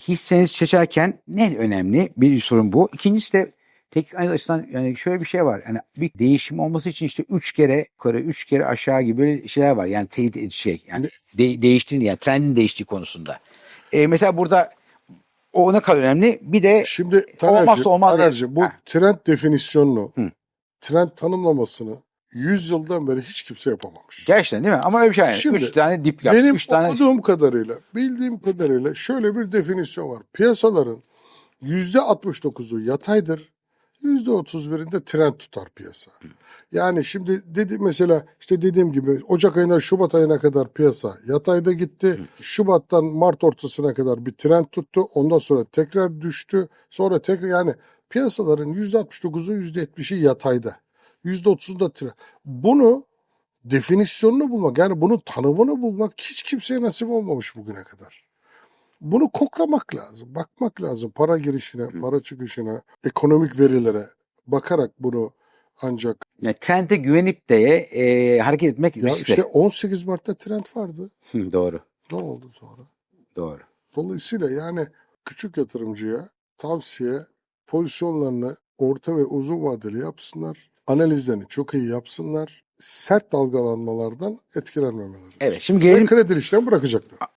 hissenizi seçerken ne önemli? Bir sorun bu. İkincisi de teknik analiz açısından yani şöyle bir şey var. Yani bir değişim olması için işte üç kere yukarı, üç kere aşağı gibi böyle şeyler var. Yani teyit edici şey. Yani de, değiştiğini yani trendin değiştiği konusunda. E, mesela burada o ne kadar önemli? Bir de Şimdi Olmazsa olmaz Taner'cim, bu Ha. trend definisyonunu, Hı. trend tanımlamasını 100 yıldan beri hiç kimse yapamamış. gerçekten değil mi? Ama öyle bir şey yani. Şimdi, üç tane dip yapsın. Benim üç tane okuduğum kadarıyla, bildiğim kadarıyla şöyle bir definisyon var. Piyasaların %69'u yataydır, %31'inde trend tutar piyasa. Yani şimdi dedi mesela işte dediğim gibi Ocak ayına Şubat ayına kadar piyasa yatayda gitti. Şubat'tan Mart ortasına kadar bir trend tuttu. Ondan sonra tekrar düştü. Sonra tekrar yani piyasaların %69'u %70'i yatayda. %30'unda trend. Bunu definisyonunu bulmak yani bunun tanımını bulmak hiç kimseye nasip olmamış bugüne kadar. Bunu koklamak lazım, bakmak lazım para girişine, para çıkışına, ekonomik verilere bakarak bunu ancak yani trende güvenip de e, hareket etmek ya riskli. işte 18 Mart'ta trend vardı. Hı, doğru. Ne oldu sonra? Doğru. Dolayısıyla yani küçük yatırımcıya tavsiye pozisyonlarını orta ve uzun vadeli yapsınlar. Analizlerini çok iyi yapsınlar. Sert dalgalanmalardan etkilenmemeleri. Evet şimdi Ve gelelim kredi işlem bırakacaklar.